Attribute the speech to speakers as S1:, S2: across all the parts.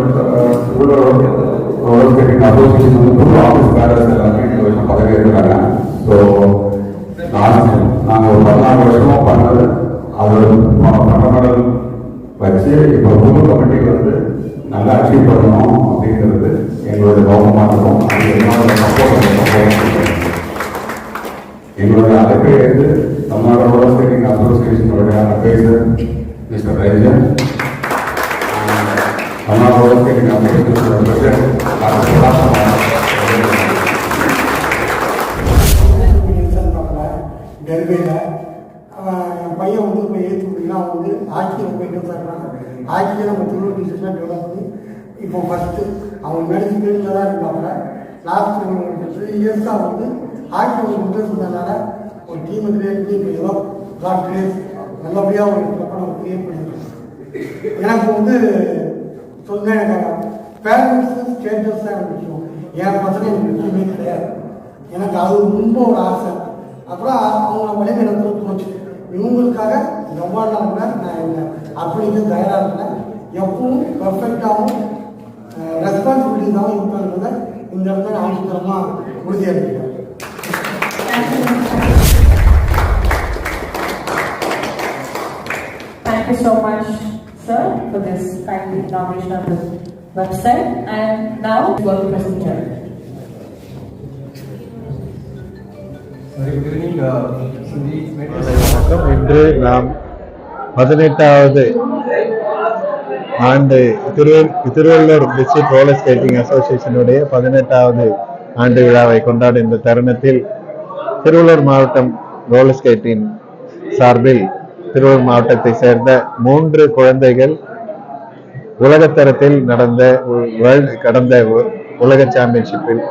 S1: Roller association வந்து office bearers எல்லாமே இந்த வருஷம் பதவி எடுக்கிறாங்க ஸோ நான் நாங்கள் ஒரு பதினாறு வருஷமா பண்ணது அது பண்டமெண்டல் வச்சு இப்போ புது கமிட்டி வந்து நல்லா அச்சீவ் பண்ணணும் அப்படிங்கிறது எங்களுடைய நோக்கமாக இருக்கும் அது என்னோட சப்போர்ட் எங்களுடைய அழைப்பை எடுத்து தமிழ்நாடு ஸ்கேட்டிங் அசோசியேஷனுடைய அட்வைசர் மிஸ்டர்
S2: லாஸ்ட் ஒரு த்ரீ இயர்ஸாக வந்து ஆட்சி ஒரு இன்ட்ரெஸ்ட் இருந்ததுனால ஒரு டீமை கிரியேட் பண்ணி இப்போ ஏதோ காட் கிரேஸ் நல்லபடியாக ஒரு நம்ம கிரியேட் பண்ணியிருக்கோம் எனக்கு வந்து சொன்ன எனக்கு பேரண்ட்ஸு ஸ்டேட்டஸ் தான் எனக்கு விஷயம். என் பசங்க எனக்கு விஷயமே கிடையாது. எனக்கு அது ரொம்ப ஒரு ஆசை. அப்புறம் அவங்கள வழி எனக்கு போச்சு இவங்களுக்காக எவ்வளோ நான் இல்லை. அப்படிங்க தயாராக இருந்தேன் எப்பவும் பர்ஃபெக்டாகவும் ரெஸ்பான்சிபிலிட்டிஸாகவும் இருப்பேன்றதை இந்த இடத்துல நான் ஆணித்தரமாக உறுதியாக இருக்கேன்
S3: Thank you so much, sir, for this kindly inauguration of the website. And now, work procedure.
S4: Sorry, good evening, uh, Cindy.
S5: வணக்கம் இன்று நாம் பதினெட்டாவது ஆண்டு திரு- திருவள்ளூர் டிஸ்ட்ரிக்ட் ரோலர் ஸ்கேட்டிங் அசோசியேஷனுடைய பதினெட்டாவது ஆண்டு விழாவை கொண்டாடும் இந்த தருணத்தில் திருவள்ளூர் மாவட்டம் ரோலர் ஸ்கேட்டிங் சார்பில் திருவள்ளூர் மாவட்டத்தை சேர்ந்த மூன்று குழந்தைகள் உலகத்தரத்தில் நடந்த வேர்ல்ட் கடந்த உ- உலக சாம்பியன்ஷிப்பில்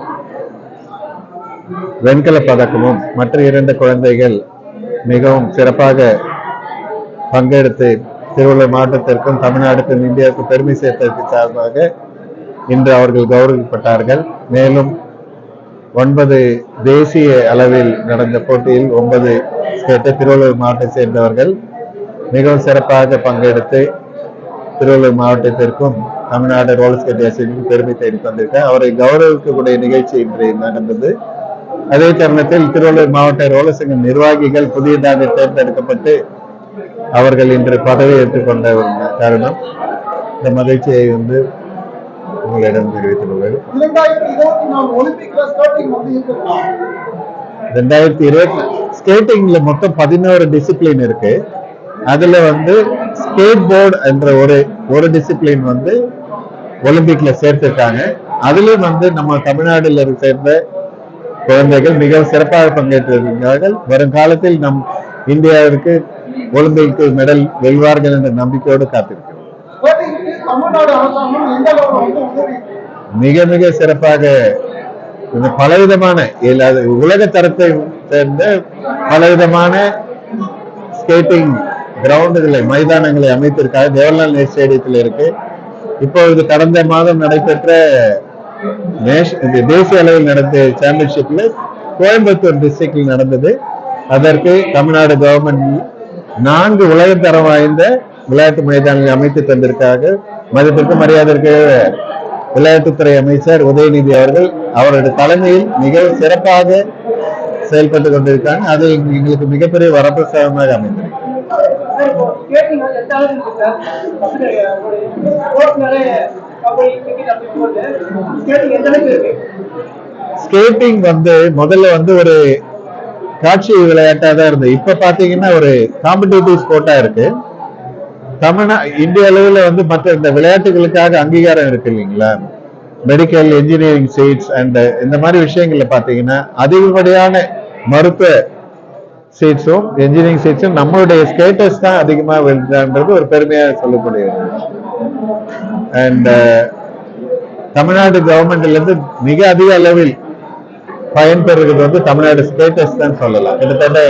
S5: வெண்கல பதக்கமும் மற்ற இரண்டு குழந்தைகள் மிகவும் சிறப்பாக பங்கெடுத்து திருவள்ளூர் மாவட்டத்திற்கும் தமிழ்நாடுக்கும் இந்தியாவுக்கும் பெருமை சேர்த்ததற்கு சார்பாக இன்று அவர்கள் கௌரவிக்கப்பட்டார்கள். மேலும் ஒன்பது தேசிய அளவில் நடந்த போட்டியில் ஒன்பது ஸ்கேட்டர் திருவள்ளூர் மாவட்டத்தை சேர்ந்தவர்கள் மிகவும் சிறப்பாக பங்கெடுத்து திருவள்ளூர் மாவட்டத்திற்கும் தமிழ்நாடு ரோலர் ஸ்கேட் அசோசியேஷனுக்கும் பெருமை தேடி வந்திருக்கேன் அவரை கௌரவிக்கக்கூடிய நிகழ்ச்சி இன்று நடந்தது. அதே தருணத்தில் திருவள்ளூர் மாவட்ட ரோலர் சங்க நிர்வாகிகள் புதியதாக தேர்ந்தெடுக்கப்பட்டு அவர்கள் இன்று பதவி ஏற்றுக்கொண்ட ஒரு தருணம் இந்த மகிழ்ச்சியை வந்து உங்களிடம்
S6: இருக்குன்னா
S5: ரெண்டாயிரத்தி இருபத்தி ஸ்கேட்டிங்ல மொத்தம் பதினோரு டிசிப்ளின் இருக்கு. அதுல வந்து ஸ்கேட் போர்டு என்ற ஒரு ஒரு டிசிப்ளின் வந்து ஒலிம்பிக்ல சேர்த்திருக்காங்க. அதுலயும் வந்து நம்ம தமிழ்நாடுல சேர்ந்த குழந்தைகள் மிகவும் சிறப்பாக பங்கேற்றிருக்கிறார்கள். வருங்காலத்தில் நம் இந்தியாவிற்கு ஒலிம்பிக் மெடல் வெல்வார்கள் என்ற நம்பிக்கையோடு காத்திருக்கிறோம். மிக மிக சிறப்பாக பலவிதமான உலக தரத்தை சேர்ந்த பலவிதமான ஸ்கேட்டிங் கிரவுண்டுகளை மைதானங்களை அமைத்திருக்காங்க. ஜவஹர்லால் நேரு ஸ்டேடியத்தில் இருக்கு. இப்பொழுது கடந்த மாதம் நடைபெற்ற தேசிய அளவில் நடந்த சாம்பியன்ஷிப்ல கோயம்புத்தூர் டிஸ்ட்ரிக்டில் நடந்தது. அதற்கு தமிழ்நாடு கவர்மெண்ட் நான்கு உலகத்தரம் வாய்ந்த விளையாட்டு மைதானங்களை அமைத்து தந்திருக்காங்க மதிப்பிற்கு மரியாதைக்கு விளையாட்டுத்துறை அமைச்சர் உதயநிதி அவர்கள் அவருடைய தலைமையில் மிக சிறப்பாக செயல்பட்டு கொண்டிருக்காங்க. அது எங்க- எங்களுக்கு மிகப்பெரிய வரப்பிரசாதமாக அமைந்திருக்கு.
S6: ஸ்கேட்டிங் வந்து
S5: முதல்ல வந்து ஒரு காட்சி விளையாட்டா தான் இருந்தது. இப்ப பாத்தீங்கன்னா ஒரு காம்படிட்டிவ் ஸ்போர்ட்டா இருக்கு. தமிழ்நா இந்திய அளவில் வந்து மற்ற இந்த விளையாட்டுகளுக்காக அங்கீகாரம் இருக்கு இல்லைங்களா? மெடிக்கல் இன்ஜினியரிங் சீட்ஸ் அண்ட் இந்த மாதிரி விஷயங்கள்ல பாத்தீங்கன்னா அதிகப்படியான மருத்துவ சீட்ஸும் இன்ஜினியரிங் சீட்ஸும் நம்மளுடைய ஸ்டேட்டஸ் தான் அதிகமா வருதான்றது ஒரு பெருமையாக சொல்லக்கூடியது. அண்ட் தமிழ்நாடு கவர்மெண்ட்ல இருந்து மிக அதிக அளவில் பயன்பெறுகிறது வந்து தமிழ்நாடு ஸ்டேட்டஸ் தான் சொல்லலாம். கிட்டத்தட்ட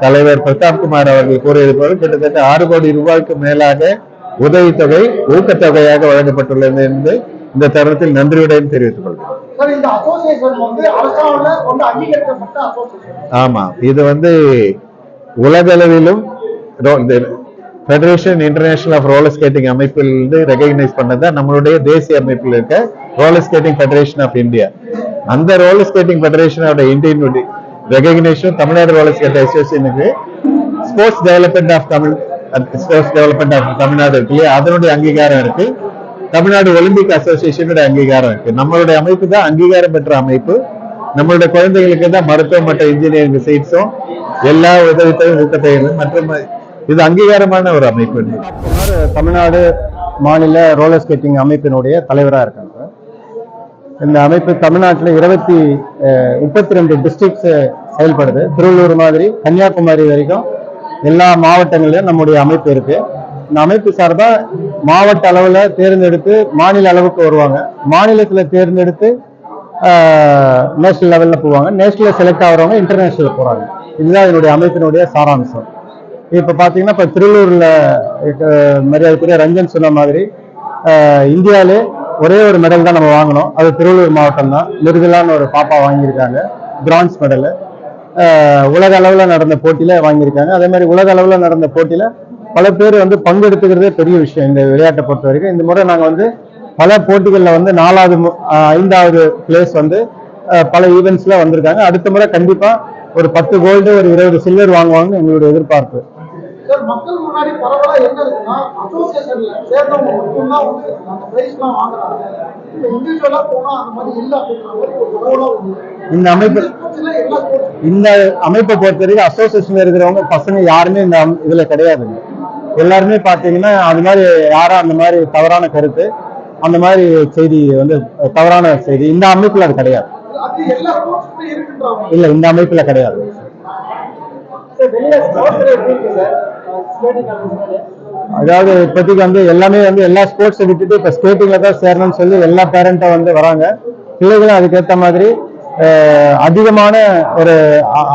S5: தலைவர் பிரதாப் குமார் அவர்கள் கூறியது போல கிட்டத்தட்ட ஆறு கோடி ரூபாய்க்கு மேலாக உதவித்தொகை ஊக்கத்தொகையாக வழங்கப்பட்டுள்ளது என்று இந்த தருணத்தில் நன்றியுடன் தெரிவித்துக் கொள்கிறேன் ஆமா இது வந்து உலகளவிலும் federation international of roller skating அமைப்பிலிருந்து ரெகக்னைஸ் பண்ணது நம்மளுடைய தேசிய அமைப்பில் இருக்க roller skating federation of India அந்த ரோலர் ஸ்கேட்டிங் ஃபெடரேஷனோட இந்தியனுடைய recognition Tamil Nadu roller skate அசோசியேஷனுக்கு sports development of Tamil sports development of Tamil Nadu இருக்கு இல்லையா? அதனுடைய அங்கீகாரம் இருக்கு. தமிழ்நாடு ஒலிம்பிக் அசோசியேஷனுடைய அங்கீகாரம் இருக்கு. நம்மளுடைய அமைப்பு தான் அங்கீகாரம் பெற்ற அமைப்பு. நம்மளுடைய குழந்தைகளுக்கு தான் மருத்துவம் மற்றும் இன்ஜினியரிங் சீட்ஸும் எல்லா உதவித்தையும் ஊக்கத்தையும் மற்றும் இது அங்கீகாரமான ஒரு அமைப்பு.
S7: தமிழ்நாடு மாநில ரோலர் ஸ்கேட்டிங் அமைப்பினுடைய தலைவராக இருக்காங்க. இந்த அமைப்பு தமிழ்நாட்டில் இருபத்தி முப்பத்தி ரெண்டு டிஸ்ட்ரிக்ட்ஸ் செயல்படுது. திருவள்ளூர் மாதிரி கன்னியாகுமரி வரைக்கும் எல்லா மாவட்டங்களிலும் நம்முடைய அமைப்பு இருக்கு. இந்த அமைப்பு சார்பா மாவட்ட அளவில் தேர்ந்தெடுத்து மாநில அளவுக்கு வருவாங்க. மாநிலத்தில் தேர்ந்தெடுத்து நேஷனல் லெவலில் போவாங்க. நேஷனலில் செலக்ட் ஆகிறவங்க இன்டர்நேஷனல் போகிறாங்க இதுதான் என்னுடைய அமைப்பினுடைய சாராம்சம். இப்போ பார்த்தீங்கன்னா இப்போ திருவள்ளூரில் மரியாதைக்குரிய ரஞ்சன் சொன்ன மாதிரி இந்தியாவிலே ஒரே ஒரு மெடல் தான் நம்ம வாங்கினோம் அது திருவள்ளூர் மாவட்டம் தான். மிருதுலான்னு ஒரு பாப்பா வாங்கியிருக்காங்க. பிரான்ஸ் மெடலு உலக அளவில் நடந்த போட்டியில் வாங்கியிருக்காங்க. அதே மாதிரி உலக அளவில் நடந்த போட்டியில் பல பேர் வந்து பங்கெடுத்துக்கிறதே பெரிய விஷயம் இந்த விளையாட்டை பொறுத்த வரைக்கும். இந்த முறை நாங்கள் வந்து பல போட்டிகளில் வந்து நாலாவது ஐந்தாவது பிளேஸ் வந்து பல ஈவெண்ட்ஸில் வந்திருக்காங்க. அடுத்த முறை கண்டிப்பாக ஒரு பத்து கோல்டு ஒரு இருபது சில்வர் வாங்குவாங்கன்னு எங்களுடைய எதிர்பார்ப்பு.
S6: மக்கள் முன்னாடி பரவலா என்ன இருக்குன்னா அசோசியேஷன்ல சேர்ந்தவங்க மட்டும்தான் வந்து அந்த பிரைஸ் எல்லாம் வாங்குறாங்க. இண்டிவிஜுவலா போனா அந்த மாதிரி இல்ல அப்படின்ற மாதிரி ஒரு பரவலா
S7: இந்த அமைப்பு இந்த அமைப்பை பொறுத்த வரைக்கும் அசோசியேஷன்ல இருக்கிறவங்க பசங்க யாருமே இந்த இதுல கிடையாதுங்க. எல்லாருமே பாத்தீங்கன்னா அது மாதிரி யாரும் அந்த மாதிரி தவறான கருத்து அந்த மாதிரி செய்தி வந்து தவறான செய்தி இந்த அமைப்புல அது கிடையாது. இல்ல இந்த அமைப்புல கிடையாது. அதாவது இப்போதைக்கு வந்து எல்லாமே வந்து எல்லா ஸ்போர்ட்ஸை விட்டுட்டு இப்போ ஸ்கேட்டிங்ல தான் சேரணும்னு சொல்லி எல்லா பேரண்ட்டும் வந்து வராங்க. பிள்ளைகளும் அதுக்கேற்ற மாதிரி அதிகமான ஒரு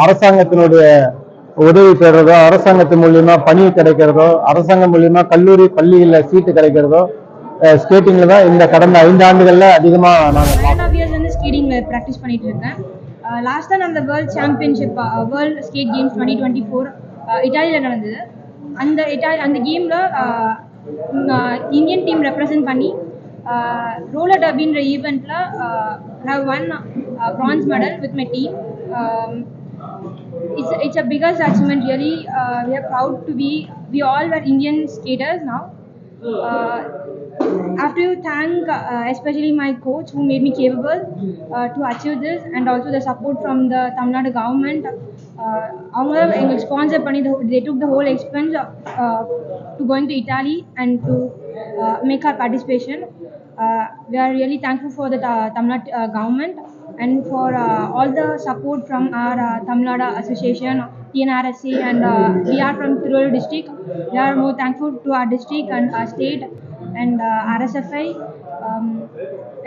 S7: அரசாங்கத்தினுடைய உதவி பெறுறதோ அரசாங்கத்து மூலியமா பணி கிடைக்கிறதோ அரசாங்கம் மூலியமா கல்லூரி பள்ளிகளில் சீட்டு கிடைக்கிறதோ ஸ்கேட்டிங்ல தான் இந்த கடந்த ஐந்து ஆண்டுகள்ல அதிகமா நாங்கள்
S8: ப்ராக்டிஸ் பண்ணிட்டு இருக்கேன். லாஸ்ட் டைம் அந்த world championship world skate games twenty twenty four இட்டாலியில் நடந்தது. அந்த இட்டாலி அந்த கேமில் இந்தியன் டீம் ரெப்ரசன்ட் பண்ணி ரோலர் அப்படின்ற ஈவெண்ட்டில் have won bronze medal with my team it's it's a biggest achievement really uh, we are proud to be we all were indian skaters now uh, I have to thank uh, especially my coach who made me capable uh, to achieve this and also the support from the Tamil Nadu government. Uh, அவங்க தான் எங்களுக்கு sponsor பண்ணி they took the whole expense uh, to going to Italy and to uh, make our participation. Uh, we are really thankful for the uh, Tamil Nadu uh, government and for uh, all the support from our uh, Tamil Nadu Association, TNRSC, and uh, we are from Tiruvallur district. We are more thankful to our district and our state and uh, RSFI. Um,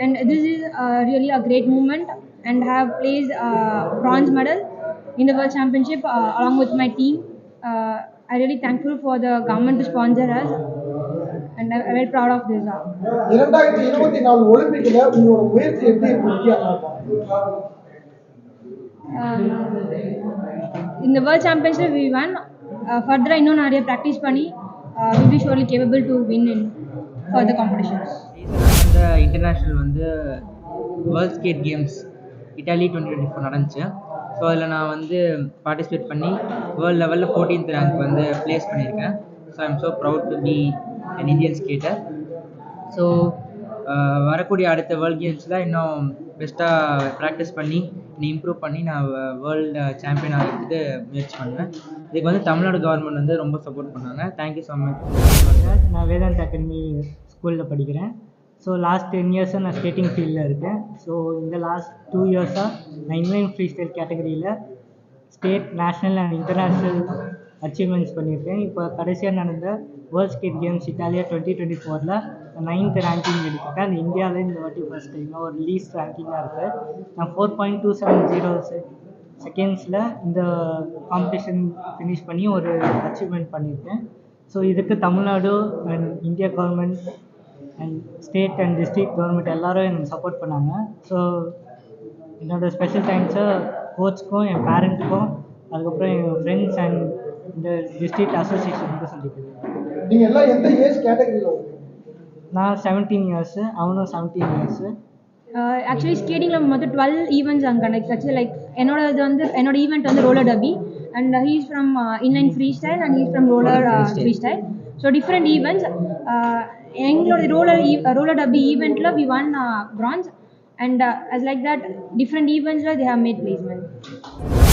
S8: and this is uh, really a great moment and have placed uh, bronze medal in the World Championship uh, along with my team. Uh, I'm really thankful for the government to sponsor us and I'm very proud of this. Uh.
S6: இரண்டாயிரத்தி இருபத்தி நாலு ஒலிம்பிக்ல உங்களோட முயற்சி எப்படி
S8: இந்த world championship we one ஃபர்தராக இன்னும் நிறைய ப்ராக்டிஸ் பண்ணி will be surely capable to win in further competitions
S9: இந்த இன்டர்நேஷ்னல் வந்து world skate games Italy twenty twenty four நடந்துச்சு ஸோ அதில் நான் வந்து பார்ட்டிசிபேட் பண்ணி வேர்ல்ட் லெவலில் ஃபோர்டீன்த் ரேங்க் வந்து ப்ளேஸ் பண்ணியிருக்கேன். So I am so proud to be an Indian skater so வரக்கூடிய அடுத்த வேர்ல்ட் கேம்ஸில் இன்னும் பெஸ்ட்டாக ப்ராக்டிஸ் பண்ணி இன்னும் இம்ப்ரூவ் பண்ணி நான் வேர்ல்டு சாம்பியன் ஆகிறதுக்கு முயற்சி பண்ணுவேன். இதுக்கு வந்து தமிழ்நாடு கவர்மெண்ட் வந்து ரொம்ப சப்போர்ட் பண்ணாங்க. தேங்க்யூ ஸோ மச்
S10: நான் வேதாந்த் அகாடமி ஸ்கூலில் படிக்கிறேன். ஸோ லாஸ்ட் டென் இயர்ஸாக நான் ஸ்கேட்டிங் ஃபீல்டில் இருக்கேன். ஸோ இந்த லாஸ்ட் டூ இயர்ஸாக நான் இன்லைன் ஃப்ரீ ஸ்டைல் கேட்டகரியில் state national and international achievements பண்ணியிருக்கேன். இப்போ கடைசியாக நடந்த world skate games Italia twenty twenty ஃபோரில் நைன்த் ரேங்கிங் எடுத்துட்டேன். அது இந்தியாவில் இந்த வாட்டி ஃபஸ்ட் டைம் ஒரு லீஸ்ட் ரேங்கிங்காக இருக்குது நான் four point two seven zero செகண்ட்ஸில் இந்த காம்படிஷன் ஃபினிஷ் பண்ணி ஒரு அச்சீவ்மெண்ட் பண்ணியிருக்கேன். ஸோ இதுக்கு Tamil Nadu and India government and state and district government எல்லாரும் எனக்கு சப்போர்ட் பண்ணாங்க. ஸோ என்னோட ஸ்பெஷல் தேங்க்ஸை கோச்சுக்கும் என் பேரண்ட்டுக்கும் அதுக்கப்புறம் என் ஃப்ரெண்ட்ஸ் அண்ட் இந்த டிஸ்ட்ரிக்ட் அசோசியேஷனுக்கும் சொல்லிக்கிறேன்.
S6: நீங்க எல்லாம் எந்த ஏஜ் கேட்டகரியில இருக்கீங்க
S10: நான் செவன்டீன் இயர்ஸு அவனும் செவன்டீன் இயர்ஸு
S8: ஆக்சுவலி ஸ்கேட்டிங்கில் மொத்தம் டுவெல் ஈவெண்ட்ஸ் அங்கே கனெக்ட் ஆச்சு. லைக் என்னோட இது வந்து என்னோட ஈவெண்ட் வந்து roller டபி and he's from inline freestyle and he's from roller freestyle so different events எங்களோட ரோலர் ரோலர் டபி ஈவெண்ட்டில் we won bronze and as like that different ஈவெண்ட்ஸில் they have made placement